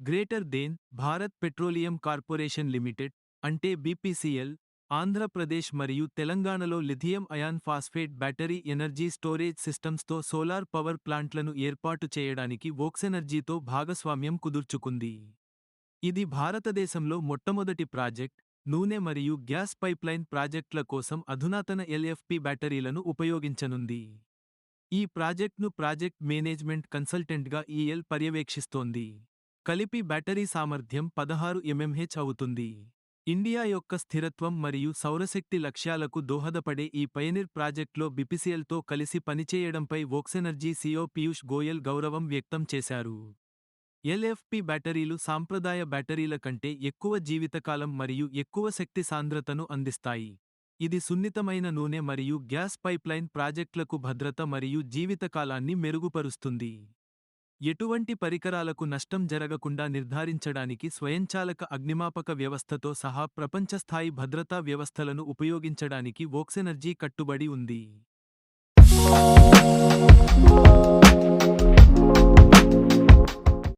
Greater than Bharat petroleum corporation limited అంటే BPCL Andhra Pradesh మరియు తెలంగాణలో lithium ion phosphate battery energy storage సిస్టమ్స్తో solar power ప్లాంట్లను ఏర్పాటు చేయడానికి వోక్సెనర్జీతో భాగస్వామ్యం కుదుర్చుకుంది. ఇది భారతదేశంలో మొట్టమొదటి ప్రాజెక్ట్ నూనె మరియు గ్యాస్ పైప్లైన్ ప్రాజెక్టుల కోసం అధునాతన ఎల్ఎఫ్పి బ్యాటరీలను ఉపయోగించనుంది. ఈ ప్రాజెక్ట్ను ప్రాజెక్ట్ మేనేజ్మెంట్ కన్సల్టెంట్గా ఈఎల్ పర్యవేక్షిస్తోంది. కలిపి బ్యాటరీ సామర్థ్యం పదహారు ఎంఎంహెచ్ అవుతుంది. ఇండియా యొక్క స్థిరత్వం మరియు సౌరశక్తి లక్ష్యాలకు దోహదపడే ఈ పయనిర్ ప్రాజెక్ట్లో బిపిసిఎల్తో కలిసి పనిచేయడంపై వోక్సెనర్జీ సీఓ పీయూష్ గోయల్ గౌరవం వ్యక్తం చేశారు. ఎల్ఎఫ్పి బ్యాటరీలు సాంప్రదాయ బ్యాటరీల కంటే ఎక్కువ జీవితకాలం మరియు ఎక్కువ శక్తి సాంద్రతను అందిస్తాయి. ఇది సున్నితమైన నూనె మరియు గ్యాస్ పైప్లైన్ ప్రాజెక్టులకు భద్రత మరియు జీవితకాలాన్ని మెరుగుపరుస్తుంది. ఎటువంటి పరికరాలకు నష్టం జరగకుండా నిర్ధారించడానికి స్వయంచాలక అగ్నిమాపక వ్యవస్థతో సహా ప్రపంచస్థాయి భద్రతా వ్యవస్థలను ఉపయోగించడానికి వోక్సెనర్జీ కట్టుబడి ఉంది.